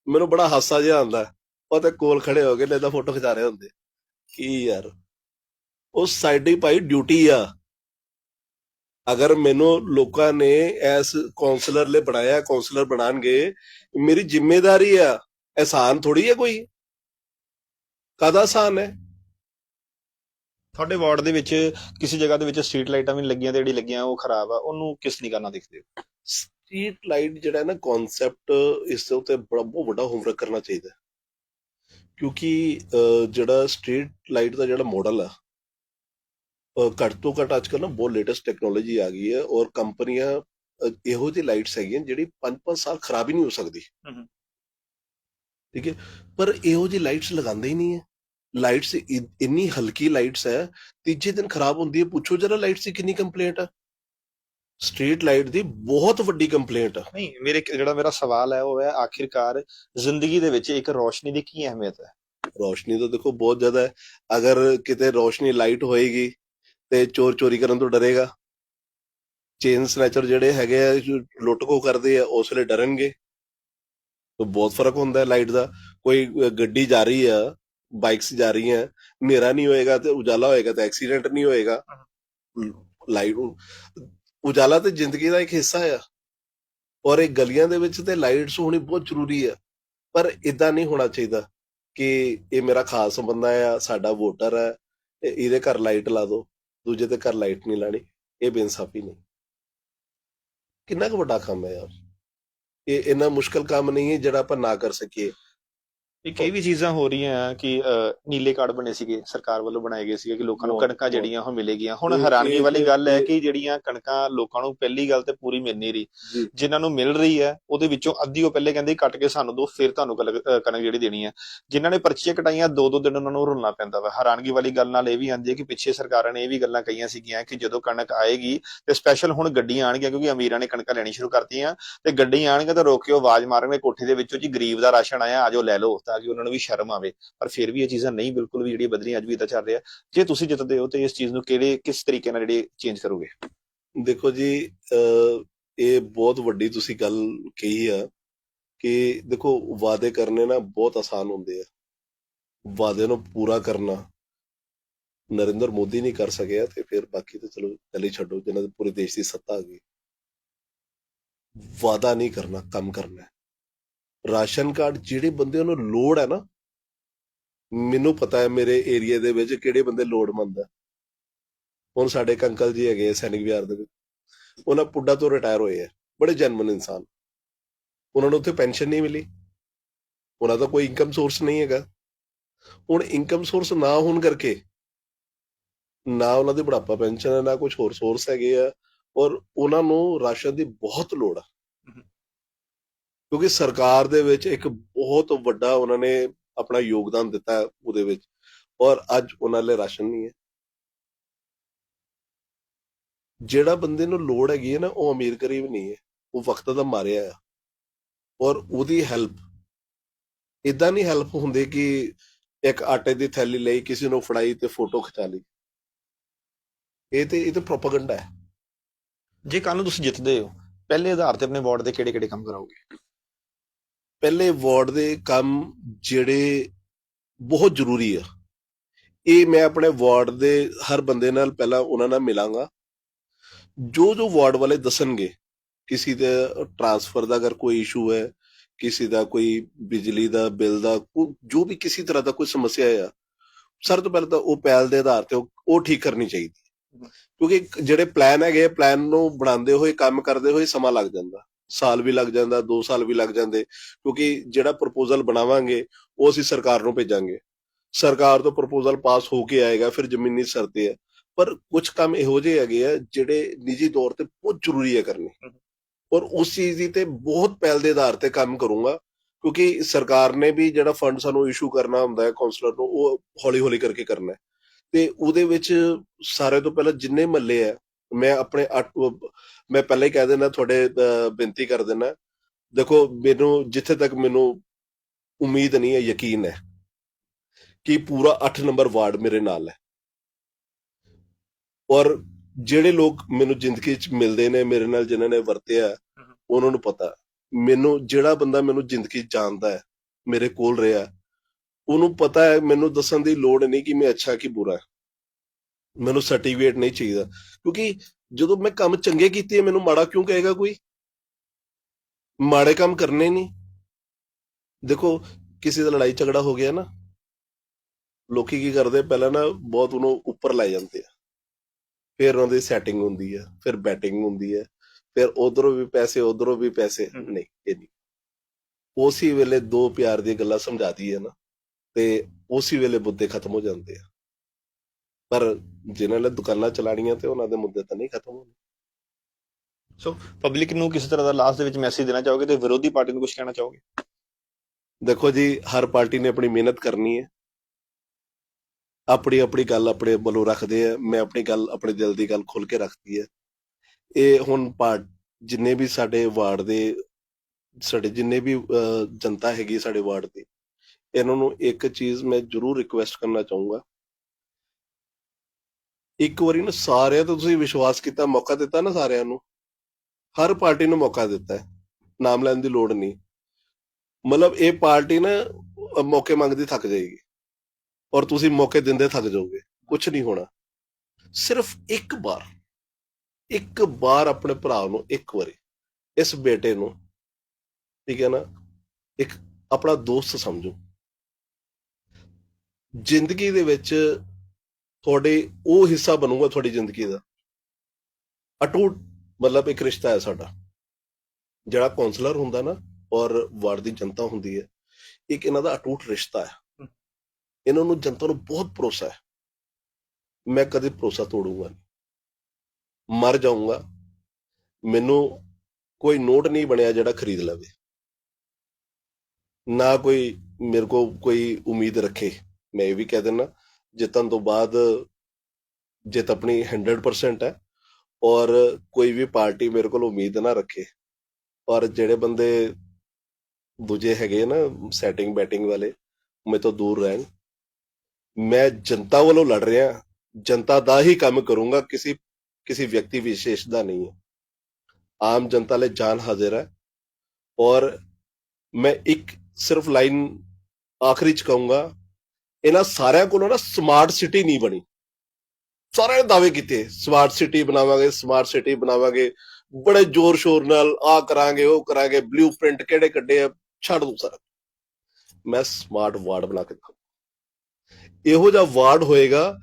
ਮੈਨੂੰ ਬੜਾ ਹਾਸਾ ਜਿਹਾ ਆਉਂਦਾ। ਉਹ ਤੇ ਕੋਲ ਖੜੇ ਹੋ ਕੇ ਲੈਦਾ ਫੋਟੋ ਖਿਚਾ ਰਹੇ ਹੁੰਦੇ ਕੀ ਯਾਰ, ਉਹ ਸਾਡੀ ਭਾਈ ਡਿਊਟੀ ਆ। ਅਗਰ ਮੈਨੂੰ ਲੋਕਾਂ ਨੇ ਐਸ ਕਾਉਂਸਲਰ ਲਈ ਬਣਾਇਆ ਕਾਉਂਸਲਰ ਬਣਾਣਗੇ, ਮੇਰੀ ਜ਼ਿੰਮੇਵਾਰੀ ਆ। ਆਸਾਨ ਥੋੜੀ ਹੈ ਕੋਈ। ਕਾਹਦਾ ਆਸਾਨ ਹੈ? ਤੁਹਾਡੇ ਵਾਰਡ ਦੇ ਵਿੱਚ ਕਿਸੇ ਜਗ੍ਹਾ ਦੇ ਵਿੱਚ ਸਟਰੀਟ ਲਾਈਟਾਂ ਵੀ ਲੱਗੀਆਂ ਤੇ ਜਿਹੜੀ ਲੱਗੀਆਂ ਉਹ ਖਰਾਬ ਆ ਉਹਨੂੰ ਕਿਸ ਨਿਗਾਹ ਨਾਲ ਦੇਖਦੇ ਹੋ ਸਟਰੀਟ ਲਾਈਟ ਜਿਹੜਾ ਨਾ ਕਨਸੈਪਟ ਇਸ ਦੇ ਉੱਤੇ ਬੜਾ ਬਹੁਤ ਵੱਡਾ ਹੋਮਵਰਕ ਕਰਨਾ ਚਾਹੀਦਾ। ਕਿਉਂਕਿ ਜਿਹੜਾ ਸਟਰੀਟ ਲਾਈਟ ਦਾ ਜਿਹੜਾ ਮਾਡਲ ਆ ਘੱਟ ਤੋਂ ਘੱਟ ਅੱਜਕੱਲ ਨਾ ਬਹੁਤ ਲੇਟੈਸਟ ਟੈਕਨੋਲੋਜੀ ਆ ਗਈ ਹੈ ਔਰ ਕੰਪਨੀਆਂ ਇਹੋ ਜਿਹੀ ਲਾਈਟਸ ਹੈਗੀਆਂ ਜਿਹੜੀ 5-5 ਸਾਲ ਖਰਾਬ ਹੀ ਨਹੀਂ ਹੋ ਸਕਦੀ। ਠੀਕ ਹੈ ਪਰ ਇਹੋ ਜਿਹੀ ਲਾਈਟਸ ਲਗਾਉਂਦੇ ਹੀ ਨਹੀਂ ਹੈ ਲਾਈਟਸ ਇੰਨੀ ਹਲਕੀ ਲਾਈਟਸ ਹੈ ਤੀਜੇ ਦਿਨ ਖਰਾਬ ਹੁੰਦੀ ਹੈ ਪੁੱਛੋ ਜਰਾ ਲਾਈਟਸ ਦੀ ਕਿੰਨੀ ਕੰਪਲੇਂਟ ਆ? ਸਟਰੀਟ ਲਾਈਟ ਦੀ ਬਹੁਤ ਵੱਡੀ ਕੰਪਲੇਂਟ ਆ। ਨਹੀਂ ਮੇਰੇ ਜਿਹੜਾ ਮੇਰਾ ਸਵਾਲ ਹੈ ਉਹ ਹੈ ਆਖਿਰਕਾਰ ਜ਼ਿੰਦਗੀ ਦੇ ਵਿੱਚ ਇੱਕ ਰੋਸ਼ਨੀ ਦੀ ਕੀ ਅਹਿਮੀਅਤ ਹੈ? ਰੋਸ਼ਨੀ ਤਾਂ ਦੇਖੋ ਬਹੁਤ ਜ਼ਿਆਦਾ ਹੈ। ਅਗਰ ਕਿਤੇ ਰੋਸ਼ਨੀ ਲਾਈਟ ਹੋਏਗੀ ਤੇ ਚੋਰ ਚੋਰੀ ਕਰਨ ਤੋਂ ਡਰੇਗਾ। ਚੇਨ ਸਨੈਚਰ ਜਿਹੜੇ ਹੈਗੇ ਆ ਜੋ ਲੁੱਟ ਖੋ ਕਰਦੇ ਆ ਉਸ ਵੇਲੇ ਡਰਨਗੇ। ਤਾਂ ਬਹੁਤ ਫ਼ਰਕ ਹੁੰਦਾ ਹੈ ਲਾਈਟ ਦਾ। ਕੋਈ ਗੱਡੀ ਜਾ ਰਹੀ ਆ ਬਾਈਕਸ ਜਾ ਰਹੀਆਂ, ਹਨੇਰਾ ਨਹੀਂ ਹੋਏਗਾ ਤੇ ਉਜਾਲਾ ਹੋਏਗਾ ਤਾਂ ਐਕਸੀਡੈਂਟ ਨਹੀਂ ਹੋਏਗਾ। ਲਾਈਟ ਉਜਾਲਾ ਤੇ ਜ਼ਿੰਦਗੀ ਦਾ ਇੱਕ ਹਿੱਸਾ ਆ। ਔਰ ਇਹ ਗਲੀਆਂ ਦੇ ਵਿੱਚ ਤੇ ਲਾਈਟਸ ਹੋਣੀ ਬਹੁਤ ਜ਼ਰੂਰੀ ਆ। ਪਰ ਇਦਾਂ ਨਹੀਂ ਹੋਣਾ ਚਾਹੀਦਾ ਕਿ ਇਹ ਮੇਰਾ ਖਾਸ ਬੰਦਾ ਆ, ਸਾਡਾ ਵੋਟਰ ਹੈ ਇਹਦੇ ਘਰ ਲਾਈਟ ਲਾ ਦਿਓ ਦੂਜੇ ਦੇ ਘਰ ਲਾਈਟ ਨਹੀਂ ਲਾਣੀ, ਇਹ ਬੇਇਨਸਾਫੀ ਨਹੀਂ। ਕਿੰਨਾ ਕੁ ਵੱਡਾ ਕੰਮ ਹੈ ਯਾਰ। ਇਹ ਇੰਨਾ ਮੁਸ਼ਕਲ ਕੰਮ ਨਹੀਂ ਹੈ ਜਿਹੜਾ ਆਪਾਂ ਨਾ ਕਰ ਸਕੀਏ। ਇੱਕ ਇਹ ਵੀ ਚੀਜ਼ਾਂ ਹੋ ਰਹੀਆਂ ਆ ਕਿ ਨੀਲੇ ਕਾਰਡ ਬਣੇ ਸੀਗੇ ਸਰਕਾਰ ਵੱਲੋਂ ਬਣਾਏ ਗਏ ਸੀਗੇ ਕਿ ਲੋਕਾਂ ਨੂੰ ਕਣਕਾਂ। ਜਿਹੜੀਆਂ ਉਹ ਮਿਲੇਗੀਆਂ। ਹੁਣ ਇਹ- ਵਾਲੀ ਗੱਲ ਹੈ ਕਿ ਜਿਹੜੀਆਂ ਕਣਕਾਂ ਲੋਕਾਂ ਨੂੰ ਪਹਿਲੀ ਗੱਲ ਤੇ ਪੂਰੀ ਮਿਲ ਨਹੀਂ ਰਹੀ। ਜਿਨ੍ਹਾਂ ਨੂੰ ਮਿਲ ਰਹੀ ਹੈ ਉਹਦੇ ਵਿੱਚੋਂ ਅੱਧੀ ਉਹ ਪਹਿਲੇ ਕਹਿੰਦੇ ਕੱਟ ਕੇ ਸਾਨੂੰ ਦਿਓ ਫਿਰ ਤੁਹਾਨੂੰ ਕਣਕ ਜਿਹੜੀ ਦੇਣੀ ਹੈ। ਜਿਨ੍ਹਾਂ ਨੇ ਪਰਚੀਆਂ ਕਟਾਈਆਂ ਦੋ ਦੋ ਦਿਨ ਉਹਨਾਂ ਨੂੰ ਰੁਲਣਾ ਪੈਂਦਾ ਵਾ। ਹੈਰਾਨਗੀ ਵਾਲੀ ਗੱਲ ਨਾਲ ਇਹ ਵੀ ਆਂਦੀ ਹੈ ਕਿ ਪਿੱਛੇ ਸਰਕਾਰਾਂ ਨੇ ਇਹ ਵੀ ਗੱਲਾਂ ਕਹੀਆਂ ਸੀਗੀਆਂ ਕਿ ਜਦੋਂ ਕਣਕ ਆਏਗੀ ਤੇ ਸਪੈਸ਼ਲ ਹੁਣ ਗੱਡੀਆਂ ਆਣਗੀਆਂ ਕਿਉਂਕਿ ਅਮੀਰਾਂ ਨੇ ਕਣਕਾਂ ਲੈਣੀ ਸ਼ੁਰੂ ਕਰਤੀਆਂ। ਤੇ ਗੱਡੀਆਂ ਆਣਗੀਆਂ ਤਾਂ ਰੋਕ ਕੇ ਉਹ ਆਵਾਜ਼ ਮਾਰਨਗੇ ਕੋਠੀ ਦੇ ਵਿੱਚੋਂ ਜੀ ਗਰੀਬ ਦਾ ਰਾਸ਼ਨ ਆਇਆ ਆਜੋ ਲੈ ਲਓ। ਤਾਂ ਕਿ ਉਹਨਾਂ ਨੂੰ ਵੀ ਸ਼ਰਮ ਆਵੇ, ਪਰ ਫਿਰ ਵੀ ਇਹ ਚੀਜ਼ਾਂ ਨਹੀਂ ਬਿਲਕੁਲ ਵੀ ਜਿਹੜੀਆਂ ਬਦਲੀਆਂ ਅੱਜ ਵੀ ਇਦਾਂ ਚੱਲ ਰਿਹਾ ਜੇ ਤੁਸੀਂ ਜਿੱਤਦੇ ਹੋ ਤੇ ਇਸ ਚੀਜ਼ ਨੂੰ ਕਿਹੜੇ, ਕਿਸ ਤਰੀਕੇ ਨਾਲ ਜਿਹੜੀ ਚੇਂਜ ਕਰੋਗੇ? ਦੇਖੋ ਜੀ ਇਹ ਬਹੁਤ ਵੱਡੀ ਤੁਸੀਂ ਗੱਲ ਕਹੀ ਆ ਕਿ ਦੇਖੋ ਵਾਅਦੇ ਕਰਨੇ ਨਾ ਬਹੁਤ ਆਸਾਨ ਹੁੰਦੇ ਆ। ਵਾਅਦੇ ਨੂੰ ਪੂਰਾ ਕਰਨਾ ਨਰਿੰਦਰ ਮੋਦੀ ਨਹੀਂ ਕਰ ਸਕਿਆ ਤੇ ਫਿਰ ਬਾਕੀ ਤਾਂ ਚਲੋ ਗੱਲ ਹੀ ਛੱਡੋ, ਜਿਨ੍ਹਾਂ ਦੇ ਪੂਰੇ ਦੇਸ਼ ਦੀ ਸੱਤਾ ਆ ਗਈ। ਵਾਅਦਾ ਨਹੀਂ ਕਰਨਾ, ਕੰਮ ਕਰਨਾ। ਰਾਸ਼ਨ ਕਾਰਡ ਜਿਹੜੇ ਬੰਦੇ ਨੂੰ ਲੋੜ ਹੈ ਨਾ, ਮੈਨੂੰ ਪਤਾ ਹੈ ਮੇਰੇ ਏਰੀਆ ਦੇ ਵਿੱਚ ਕਿਹੜੇ ਬੰਦੇ ਲੋੜਮੰਦ ਆ ਹੁਣ ਸਾਡੇ ਇੱਕ ਅੰਕਲ ਜੀ ਹੈਗੇ ਆ ਸੈਨਿਕ ਵਿਹਾਰ ਦੇ ਵਿੱਚ, ਉਹਨਾਂ ਪੁੱਡਾ ਤੋਂ ਰਿਟਾਇਰ ਹੋਏ ਆ, ਬੜੇ ਜਨਮਨ ਇਨਸਾਨ। ਉਹਨਾਂ ਨੂੰ ਉੱਥੇ ਪੈਨਸ਼ਨ ਨਹੀਂ ਮਿਲੀ, ਉਹਨਾਂ ਦਾ ਕੋਈ ਇਨਕਮ ਸੋਰਸ ਨਹੀਂ ਹੈਗਾ। ਹੁਣ ਇਨਕਮ ਸੋਰਸ ਨਾ ਹੋਣ ਕਰਕੇ, ਨਾ ਉਹਨਾਂ ਦੀ ਬੁਢਾਪਾ ਪੈਨਸ਼ਨ ਹੈ, ਨਾ ਕੁਝ ਹੋਰ ਸੋਰਸ ਹੈਗੇ ਆ, ਔਰ ਉਹਨਾਂ ਨੂੰ ਰਾਸ਼ਨ ਦੀ ਬਹੁਤ ਲੋੜ ਆ ਕਿਉਂਕਿ ਸਰਕਾਰ ਦੇ ਵਿੱਚ ਇੱਕ ਬਹੁਤ ਵੱਡਾ ਉਹਨਾਂ ਨੇ ਆਪਣਾ ਯੋਗਦਾਨ ਦਿੱਤਾ ਉਹਦੇ ਵਿੱਚ ਔਰ ਅੱਜ ਉਹਨਾਂ ਲਈ ਰਾਸ਼ਨ ਨਹੀਂ ਹੈ। ਜਿਹੜਾ ਬੰਦੇ ਨੂੰ ਲੋੜ ਹੈਗੀ ਹੈ ਨਾ, ਉਹ ਅਮੀਰ ਗਰੀਬ ਨਹੀਂ ਹੈ, ਉਹ ਵਕਤ ਦਾ ਮਾਰਿਆ ਆ। ਔਰ ਉਹਦੀ ਹੈਲਪ ਇਦਾਂ ਨਹੀਂ ਹੈਲਪ ਹੁੰਦੀ ਕਿ ਇੱਕ ਆਟੇ ਦੀ ਥੈਲੀ ਲਈ ਕਿਸੇ ਨੂੰ ਫੜਾਈ ਤੇ ਫੋਟੋ ਖਿਚਾ ਲਈ। ਇਹ ਤੇ ਇਹ ਤੇ ਪ੍ਰੋਪਾਗੈਂਡਾ ਹੈ। ਜੇ ਕੱਲ ਨੂੰ ਤੁਸੀਂ ਜਿੱਤਦੇ ਹੋ, ਪਹਿਲੇ ਆਧਾਰ ਤੇ ਆਪਣੇ ਵਾਰਡ ਦੇ ਕਿਹੜੇ ਕਿਹੜੇ ਕੰਮ ਕਰਾਓਗੇ? ਪਹਿਲੇ ਵਾਰਡ ਦੇ ਕੰਮ ਜਿਹੜੇ ਬਹੁਤ ਜ਼ਰੂਰੀ ਆ। ਇਹ ਮੈਂ ਆਪਣੇ ਵਾਰਡ ਦੇ ਹਰ ਬੰਦੇ ਨਾਲ ਪਹਿਲਾਂ ਉਹਨਾਂ ਨਾਲ ਮਿਲਾਂਗਾ। ਜੋ ਜੋ ਵਾਰਡ ਵਾਲੇ ਦੱਸਣਗੇ, ਕਿਸੇ ਦੇ ਟ੍ਰਾਂਸਫਰ ਦਾ ਅਗਰ ਕੋਈ ਇਸ਼ੂ ਹੈ, ਕਿਸੇ ਦਾ ਕੋਈ ਬਿਜਲੀ ਦਾ ਬਿੱਲ ਦਾ ਕੋ- ਜੋ ਵੀ ਕਿਸੇ ਤਰ੍ਹਾਂ ਦਾ ਕੋਈ ਸਮੱਸਿਆ ਆ ਸਰ ਤੋਂ ਪਹਿਲਾਂ ਤਾਂ ਉਹ ਪਹਿਲ ਦੇ ਆਧਾਰ ਤੇ ਉਹ ਠੀਕ ਕਰਨੀ ਚਾਹੀਦੀ ਕਿਉਂਕਿ ਜਿਹੜੇ ਪਲਾਨ ਹੈਗੇ ਪਲਾਨ ਨੂੰ ਬਣਾਉਂਦੇ ਹੋਏ, ਕੰਮ ਕਰਦੇ ਹੋਏ ਸਮਾਂ ਲੱਗ ਜਾਂਦਾ। ਸਾਲ ਵੀ ਲੱਗ ਜਾਂਦਾ 2 ਸਾਲ ਵੀ ਲੱਗ ਜਾਂਦੇ ਕਿਉਂਕਿ ਜਿਹੜਾ ਪ੍ਰਪੋਜ਼ਲ ਬਣਾਵਾਂਗੇ ਉਹ ਅਸੀਂ ਸਰਕਾਰ ਨੂੰ ਭੇਜਾਂਗੇ। ਸਰਕਾਰ ਤੋਂ ਪ੍ਰਪੋਜ਼ਲ ਪਾਸ ਹੋ ਕੇ ਆਏਗਾ ਫਿਰ ਜ਼ਮੀਨੀ ਸਰਤੇ ਆ ਪਰ ਕੁਝ ਕੰਮ ਇਹੋ ਜਿਹੇ ਹੈਗੇ ਆ ਜਿਹੜੇ ਨਿੱਜੀ ਤੌਰ ਤੇ ਬਹੁਤ ਜ਼ਰੂਰੀ ਹੈ ਕਰਨੇ। ਔਰ ਉਸ ਚੀਜ਼ ਦੀ ਤੇ ਬਹੁਤ ਪਹਿਲ ਦੇ ਆਧਾਰ ਤੇ ਕੰਮ ਕਰੂੰਗਾ ਕਿਉਂਕਿ ਸਰਕਾਰ ਨੇ ਵੀ ਜਿਹੜਾ ਫੰਡ ਸਾਨੂੰ ਇਸ਼ੂ ਕਰਨਾ ਹੁੰਦਾ ਹੈ ਕਾਉਂਸਲਰ ਨੂੰ ਉਹ ਹੌਲੀ ਹੌਲੀ ਕਰਕੇ ਕਰਨਾ ਹੈ। ਤੇ ਉਹਦੇ ਵਿੱਚ ਸਾਰੇ ਤੋਂ ਪਹਿਲਾਂ ਜਿੰਨੇ ਮੱਲੇ ਆ ਮੈਂ ਆਪਣੇ ਮੈਂ ਪਹਿਲਾਂ ਹੀ ਕਹਿ ਦੇਣਾ ਤੁਹਾਡੇ ਬੇਨਤੀ ਕਰ ਦੇਣਾ ਦੇਖੋ ਮੈਨੂੰ ਜਿੱਥੇ ਤੱਕ ਮੈਨੂੰ ਉਮੀਦ ਨਹੀਂ ਹੈ ਯਕੀਨ ਹੈ ਕਿ ਪੂਰਾ 8 ਨੰਬਰ ਵਾਰਡ ਮੇਰੇ ਨਾਲ ਹੈ। ਔਰ ਜਿਹੜੇ ਲੋਕ ਮੈਨੂੰ ਜ਼ਿੰਦਗੀ 'ਚ ਮਿਲਦੇ ਨੇ ਮੇਰੇ ਨਾਲ ਜਿਨ੍ਹਾਂ ਨੇ ਵਰਤਿਆ ਉਹਨਾਂ ਨੂੰ ਪਤਾ। ਮੈਨੂੰ ਜਿਹੜਾ ਬੰਦਾ ਮੈਨੂੰ ਜ਼ਿੰਦਗੀ ਜਾਣਦਾ ਹੈ ਮੇਰੇ ਕੋਲ ਰਿਹਾ ਉਹਨੂੰ ਪਤਾ ਹੈ ਮੈਨੂੰ ਦੱਸਣ ਦੀ ਲੋੜ ਨਹੀਂ ਕਿ ਮੈਂ ਅੱਛਾ ਕਿ ਬੁਰਾ। ਮੈਨੂੰ ਸਰਟੀਫਿਕੇਟ ਨਹੀਂ ਚਾਹੀਦਾ। ਕਿਉਂਕਿ ਜਦੋਂ ਮੈਂ ਕੰਮ ਚੰਗੇ ਕੀਤੇ ਮੈਨੂੰ ਮਾੜਾ ਕਿਉਂ ਕਹੇਗਾ ਕੋਈ? ਮਾੜੇ ਕੰਮ ਕਰਨੇ ਨਹੀਂ। ਦੇਖੋ ਕਿਸੇ ਦਾ ਲੜਾਈ ਝਗੜਾ ਹੋ ਗਿਆ ਨਾ ਲੋਕੀ ਕੀ ਕਰਦੇ? ਪਹਿਲਾਂ ਨਾ ਬਹੁਤ ਉਹਨੂੰ ਉੱਪਰ ਲੈ ਜਾਂਦੇ ਆ। ਫਿਰ ਉਹਨਾਂ ਦੀ ਸੈਟਿੰਗ ਹੁੰਦੀ ਹੈ ਫਿਰ ਬੈਟਿੰਗ ਹੁੰਦੀ ਹੈ ਫਿਰ ਉਧਰੋਂ ਵੀ ਪੈਸੇ ਉਧਰੋਂ ਵੀ ਪੈਸੇ। ਨਹੀਂ ਇਹ ਨਹੀਂ। ਉਸੇ ਵੇਲੇ ਦੋ ਪਿਆਰ ਦੀਆਂ ਗੱਲਾਂ ਸਮਝਾਦੀ ਹੈ ਨਾ ਤੇ ਉਸੇ ਵੇਲੇ ਮੁੱਦੇ ਖਤਮ ਹੋ ਜਾਂਦੇ ਆ। ਪਰ ਜਿਨ੍ਹਾਂ ਨੇ ਦੁਕਾਨਾਂ ਚਲਾਣੀਆਂ ਤੇ ਉਹਨਾਂ ਦੇ ਮੁੱਦੇ ਤਾਂ ਨਹੀਂ ਖਤਮ ਹੋਣੇ। ਪਬਲਿਕ ਨੂੰ ਕਿਸੇ ਤਰ੍ਹਾਂ ਦਾ ਲਾਸਟ ਦੇ ਵਿੱਚ ਮੈਸੇਜ ਦੇਣਾ ਚਾਹੋਗੇ ਤੇ ਵਿਰੋਧੀ ਪਾਰਟੀ ਨੂੰ ਕੁਝ ਕਹਿਣਾ ਚਾਹੋਗੇ? ਦੇਖੋ ਜੀ ਹਰ ਪਾਰਟੀ ਨੇ ਆਪਣੀ ਮਿਹਨਤ ਕਰਨੀ ਹੈ। ਆਪਣੀ ਆਪਣੀ ਗੱਲ ਆਪਣੇ ਵੱਲੋਂ ਰੱਖਦੇ ਆ। ਮੈਂ ਆਪਣੀ ਗੱਲ ਆਪਣੇ ਦਿਲ ਦੀ ਗੱਲ ਖੁੱਲ ਕੇ ਰੱਖਦੀ ਹੈ ਇਹ ਹੁਣ ਪਾਰਟ ਜਿੰਨੇ ਵੀ ਸਾਡੇ ਵਾਰਡ ਦੇ ਸਾਡੇ ਜਿੰਨੇ ਵੀ ਅਹ, ਜਨਤਾ ਹੈਗੀ ਸਾਡੇ ਵਾਰਡ ਦੀ ਇਹਨਾਂ ਨੂੰ ਇੱਕ ਚੀਜ਼ ਮੈਂ ਜ਼ਰੂਰ ਰਿਕੁਐਸਟ ਕਰਨਾ ਚਾਹੂੰਗਾ। ਇੱਕ ਵਾਰੀ ਨਾ ਸਾਰਿਆਂ ਤੋਂ ਤੁਸੀਂ ਵਿਸ਼ਵਾਸ ਕੀਤਾ, ਮੌਕਾ ਦਿੱਤਾ ਨਾ ਸਾਰਿਆਂ ਨੂੰ। ਹਰ ਪਾਰਟੀ ਨੂੰ ਮੌਕਾ ਦਿੱਤਾ ਹੈ, ਨਾਮ ਲੈਣ ਦੀ ਲੋੜ ਨਹੀਂ। ਮਤਲਬ ਇਹ ਪਾਰਟੀ ਨਾ ਮੌਕੇ ਮੰਗਦੀ ਥੱਕ ਜਾਏਗੀ ਔਰ ਤੁਸੀਂ ਮੌਕੇ ਦਿੰਦੇ ਥੱਕ ਜਾਓਗੇ ਕੁਝ ਨਹੀਂ ਹੋਣਾ। ਸਿਰਫ ਇੱਕ ਵਾਰ ਇੱਕ ਵਾਰ ਆਪਣੇ ਭਰਾ ਨੂੰ ਇੱਕ ਵਾਰੀ, ਇਸ ਬੇਟੇ ਨੂੰ, ਠੀਕ ਹੈ ਨਾ, ਇੱਕ ਆਪਣਾ ਦੋਸਤ ਸਮਝੋ। ਜ਼ਿੰਦਗੀ ਦੇ ਵਿੱਚ ਤੁਹਾਡੇ ਉਹ ਹਿੱਸਾ ਬਣੂਗਾ ਤੁਹਾਡੀ ਜ਼ਿੰਦਗੀ ਦਾ। ਅਟੂਟ ਮਤਲਬ ਇੱਕ ਰਿਸ਼ਤਾ ਹੈ ਸਾਡਾ। ਜਿਹੜਾ ਕਾਉਂਸਲਰ ਹੁੰਦਾ ਨਾ ਔਰ ਵਾਰਡ ਦੀ ਜਨਤਾ ਹੁੰਦੀ ਹੈ ਇੱਕ ਇਹਨਾਂ ਦਾ ਅਟੂਟ ਰਿਸ਼ਤਾ ਹੈ। ਇਹਨਾਂ ਨੂੰ ਜਨਤਾ ਨੂੰ ਬਹੁਤ ਭਰੋਸਾ ਹੈ। ਮੈਂ ਕਦੇ ਭਰੋਸਾ ਤੋੜੂੰਗਾ ਨਹੀਂ। ਮਰ ਜਾਊਂਗਾ। ਮੈਨੂੰ ਕੋਈ ਨੋਟ ਨਹੀਂ ਬਣਿਆ ਜਿਹੜਾ ਖਰੀਦ ਲਵੇ। ਨਾ ਕੋਈ ਮੇਰੇ ਕੋ ਕੋਈ ਉਮੀਦ ਰੱਖੇ। ਮੈਂ ਇਹ ਵੀ ਕਹਿ ਦਿੰਦਾ ਜਿੱਤਣ ਤੋਂ ਬਾਅਦ ਜਿੱਤ ਆਪਣੀ 100% ਹੈ ਔਰ ਕੋਈ ਵੀ ਪਾਰਟੀ ਮੇਰੇ ਕੋਲ ਉਮੀਦ ਨਾ ਰੱਖੇ। ਔਰ ਜਿਹੜੇ ਬੰਦੇ ਦੂਜੇ ਹੈਗੇ ਨਾ ਸੈਟਿੰਗ ਬੈਟਿੰਗ ਵਾਲੇ, ਮੇਰੇ ਤੋਂ ਦੂਰ ਰਹਿਣ। ਮੈਂ ਜਨਤਾ ਵੱਲੋਂ ਲੜ ਰਿਹਾ, ਜਨਤਾ ਦਾ ਹੀ ਕੰਮ ਕਰੂੰਗਾ, ਕਿਸੇ ਕਿਸੇ ਵਿਅਕਤੀ ਵਿਸ਼ੇਸ਼ ਦਾ ਨਹੀਂ ਹੈ। ਆਮ ਜਨਤਾ ਲਈ ਜਾਨ ਹਾਜ਼ਰ ਹੈ ਔਰ ਮੈਂ ਇੱਕ ਸਿਰਫ ਲਾਈਨ ਆਖਰੀ ਚ ਕਹੂੰਗਾ ਇਹਨਾਂ ਸਾਰਿਆਂ ਕੋਲੋਂ ਨਾ ਸਮਾਰਟ ਸਿਟੀ ਨਹੀਂ ਬਣੀ। ਸਾਰਿਆਂ ਨੇ ਦਾਅਵੇ ਕੀਤੇ ਸਮਾਰਟ ਸਿਟੀ ਬਣਾਵਾਂਗੇ ਸਮਾਰਟ ਸਿਟੀ ਬਣਾਵਾਂਗੇ। ਬੜੇ ਜ਼ੋਰ ਸ਼ੋਰ ਨਾਲ ਆ ਕਰਾਂਗੇ ਉਹ ਕਰਾਂਗੇ ਬਲੂਪ੍ਰਿੰਟ ਕਿਹੜੇ ਕੱਢੇ ਆ ਛੱਡ ਦੂ ਸਾਰਾ। ਮੈਂ ਸਮਾਰਟ ਵਾਰਡ ਬਣਾ ਕੇ ਦਿਖਾਊਂ ਇਹੋ ਜਿਹਾ ਵਾਰਡ ਹੋਏਗਾ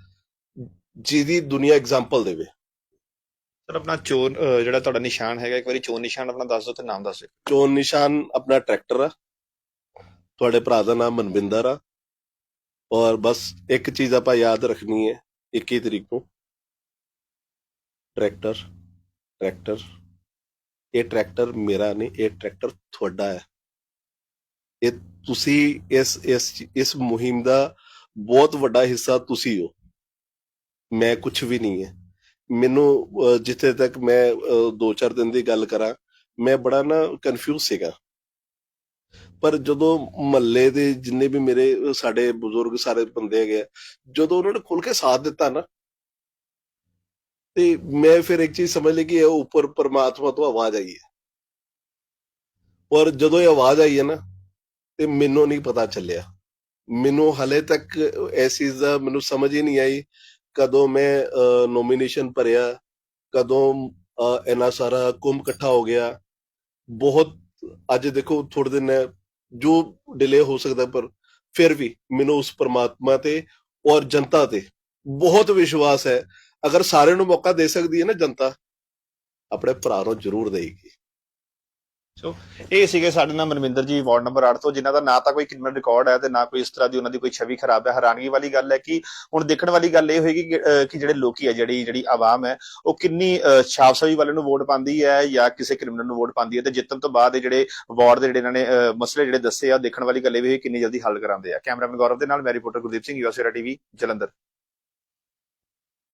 ਜਿਹਦੀ ਦੁਨੀਆ ਐਗਜ਼ਾਮਪਲ ਦੇਵੇ। ਸਰ ਆਪਣਾ ਚੋਣ ਅਹ, ਜਿਹੜਾ ਤੁਹਾਡਾ ਨਿਸ਼ਾਨ ਹੈਗਾ ਇੱਕ ਵਾਰੀ ਚੋਣ ਨਿਸ਼ਾਨ ਆਪਣਾ ਦੱਸ ਦਿਓ ਤੇ ਨਾਮ ਦੱਸ ਦਿਓ। ਚੋਣ ਨਿਸ਼ਾਨ ਆਪਣਾ ਟਰੈਕਟਰ ਆ। ਤੁਹਾਡੇ ਭਰਾ ਦਾ ਨਾਮ ਮਨਵਿੰਦਰ ਆ। ਔਰ ਬਸ ਇੱਕ ਚੀਜ਼ ਆਪਾਂ ਯਾਦ ਰੱਖਣੀ ਹੈ 21 ਤਰੀਕ। ਨੂੰ ਟਰੈਕਟਰ ਟਰੈਕਟਰ। ਇਹ ਟਰੈਕਟਰ ਮੇਰਾ ਨਹੀਂ ਇਹ ਟਰੈਕਟਰ ਤੁਹਾਡਾ ਹੈ। ਇਹ ਤੁਸੀਂ ਇਸ ਇਸ ਇਸ ਮੁਹਿੰਮ ਦਾ ਬਹੁਤ ਵੱਡਾ ਹਿੱਸਾ ਤੁਸੀਂ ਹੋ। ਮੈਂ ਕੁਝ ਵੀ ਨਹੀਂ ਹੈ। ਮੈਨੂੰ ਜਿੱਥੇ ਤੱਕ ਮੈਂ ਅਹ, ਦੋ ਚਾਰ ਦਿਨ ਦੀ ਗੱਲ ਕਰਾਂ ਮੈਂ ਬੜਾ ਨਾ ਕਨਫਿਊਜ਼ ਸੀਗਾ। ਪਰ ਜਦੋਂ ਮਹੱਲੇ ਦੇ ਜਿੰਨੇ ਵੀ ਮੇਰੇ ਸਾਡੇ ਬਜ਼ੁਰਗ ਸਾਰੇ ਬੰਦੇ ਹੈਗੇ ਆ, ਜਦੋਂ ਉਹਨਾਂ ਨੇ ਖੁੱਲ ਕੇ ਸਾਥ ਦਿੱਤਾ ਨਾ ਤੇ ਮੈਂ ਫਿਰ ਇੱਕ ਚੀਜ਼ ਸਮਝ ਲਈ ਕਿ ਇਹ ਉੱਪਰ ਪਰਮਾਤਮਾ ਤੋਂ ਆਵਾਜ਼ ਆਈ ਹੈ। ਔਰ ਜਦੋਂ ਇਹ ਆਵਾਜ਼ ਆਈ ਹੈ ਨਾ ਤੇ ਮੈਨੂੰ ਨਹੀਂ ਪਤਾ ਚੱਲਿਆ। ਮੈਨੂੰ ਹਲੇ ਤੱਕ ਇਸ ਚੀਜ਼ ਦਾ ਮੈਨੂੰ ਸਮਝ ਹੀ ਨਹੀਂ ਆਈ ਕਦੋਂ ਮੈਂ ਨੋਮੀਨੇਸ਼ਨ ਭਰਿਆ ਕਦੋਂ ਅਹ, ਇੰਨਾ ਸਾਰਾ ਕੁੰਭ ਇਕੱਠਾ ਹੋ ਗਿਆ। ਬਹੁਤ ਅੱਜ ਦੇਖੋ ਥੋੜੇ ਦਿਨ ਜੋ ਡਿਲੇ ਹੋ ਸਕਦਾ ਪਰ ਫਿਰ ਵੀ ਮੈਨੂੰ ਉਸ ਪਰਮਾਤਮਾ ਤੇ ਔਰ ਜਨਤਾ ਤੇ ਬਹੁਤ ਵਿਸ਼ਵਾਸ ਹੈ। ਅਗਰ ਸਾਰਿਆਂ ਨੂੰ ਮੌਕਾ ਦੇ ਸਕਦੀ ਹੈ ਨਾ ਜਨਤਾ, ਆਪਣੇ ਭਰਾ ਨੂੰ ਜ਼ਰੂਰ ਦੇਗੀ ਇਹ ਸੀਗੇ ਸਾਡੇ ਨਾਲ ਮਨਵਿੰਦਰ ਜੀ ਵਾਰਡ ਨੰਬਰ 8 ਤੋਂ ਜਿਨ੍ਹਾਂ ਦਾ ਨਾ ਤਾਂ ਕੋਈ ਕ੍ਰਿਮੀਨਲ ਰਿਕਾਰਡ ਹੈ ਤੇ ਨਾ ਕੋਈ ਇਸ ਤਰ੍ਹਾਂ ਦੀ ਉਹਨਾਂ ਦੀ ਕੋਈ ਛਵੀ ਖਰਾਬ ਹੈ। ਹੈਰਾਨਗੀ ਵਾਲੀ ਗੱਲ ਹੈ ਕਿ ਹੁਣ ਦੇਖਣ ਵਾਲੀ ਗੱਲ ਇਹ ਹੋਏਗੀ ਕਿ, ਜਿਹੜੇ ਲੋਕੀ ਹੈ ਜਿਹੜੀ ਜਿਹੜੀ ਆਵਾਮ ਹੈ ਉਹ ਕਿੰਨੀ ਅਹ, ਛਾਪਸਵੀ ਵਾਲੇ ਨੂੰ ਵੋਟ ਪਾਉਂਦੀ ਹੈ ਜਾਂ ਕਿਸੇ ਕ੍ਰਿਮੀਨਲ ਨੂੰ ਵੋਟ ਪਾਉਂਦੀ ਹੈ ਤੇ ਜਿੱਤਣ ਤੋਂ ਬਾਅਦ ਇਹ ਜਿਹੜੇ ਵਾਰਡ ਦੇ ਜਿਹੜੇ ਇਹਨਾਂ ਨੇ ਮਸਲੇ ਜਿਹੜੇ ਦੱਸੇ ਆ ਦੇਖਣ ਵਾਲੀ ਗੱਲ ਇਹ ਵੀ ਹੋਈ ਕਿੰਨੀ ਜਲਦੀ ਹੱਲ ਕਰਾਉਂਦੇ ਆ। ਕੈਮਰਾਮੈਨ ਗੌਰਵ ਦੇ ਨਾਲ ਮੈਂ reporter Gurdeep Singh USA TV Jalandhar.